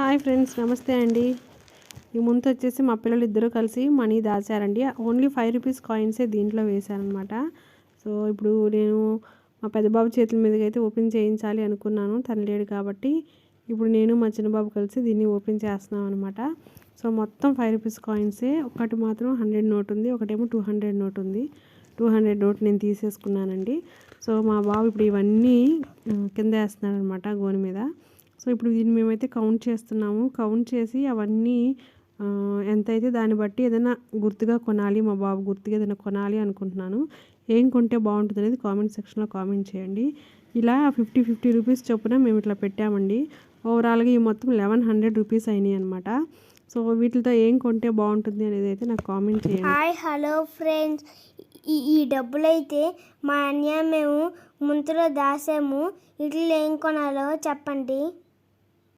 Hi friends నమస్తే అండి. ఈ ముందు వచ్చేసి మా పిల్లలు ఇద్దరు కలిసి మనీ దాచారండి. ఓన్లీ ఫైవ్ రూపీస్ కాయిన్సే దీంట్లో వేశారనమాట సో ఇప్పుడు నేను మా పెద్దబాబు చేతుల మీదకి అయితే ఓపెన్ చేయించాలి అనుకున్నాను. తను లేడు కాబట్టి ఇప్పుడు నేను మా చిన్నబాబు కలిసి దీన్ని ఓపెన్ చేస్తున్నాం అనమాట సో మొత్తం ఫైవ్ రూపీస్ కాయిన్సే. ఒకటి మాత్రం హండ్రెడ్ నోట్ ఉంది ఒకటేమో టూ హండ్రెడ్ నోట్ ఉంది. టూ హండ్రెడ్ నోట్ నేను తీసేసుకున్నానండి. సో మా బాబు ఇప్పుడు ఇవన్నీ కింద వేస్తున్నాడు అనమాట గోని మీద. సో ఇప్పుడు దీన్ని మేమైతే కౌంట్ చేస్తున్నాము. కౌంట్ చేసి అవన్నీ ఎంతైతే ఎంత అయితే దాన్ని బట్టి ఏదైనా గుర్తుగా కొనాలి మా బాబు గుర్తుగా ఏదైనా కొనాలి అనుకుంటున్నాను. ఏం కొంటే బాగుంటుంది అనేది కామెంట్ సెక్షన్లో కామెంట్ చేయండి. ఇలా ఫిఫ్టీ ఫిఫ్టీ రూపీస్ చొప్పున మేము ఇట్లా పెట్టామండి. ఓవరాల్గా ఈ మొత్తం లెవెన్ హండ్రెడ్ రూపీస్ అయినాయి అనమాట సో వీటితో ఏం కొంటే బాగుంటుంది అనేది అయితే నాకు కామెంట్ చేయండి. హాయ్ హలో ఫ్రెండ్స్ ఈ ఈ డబ్బులైతే మా అన్య మేము ముంతలో దాసాము. ఇట్లా ఏం కొనాలో చెప్పండి.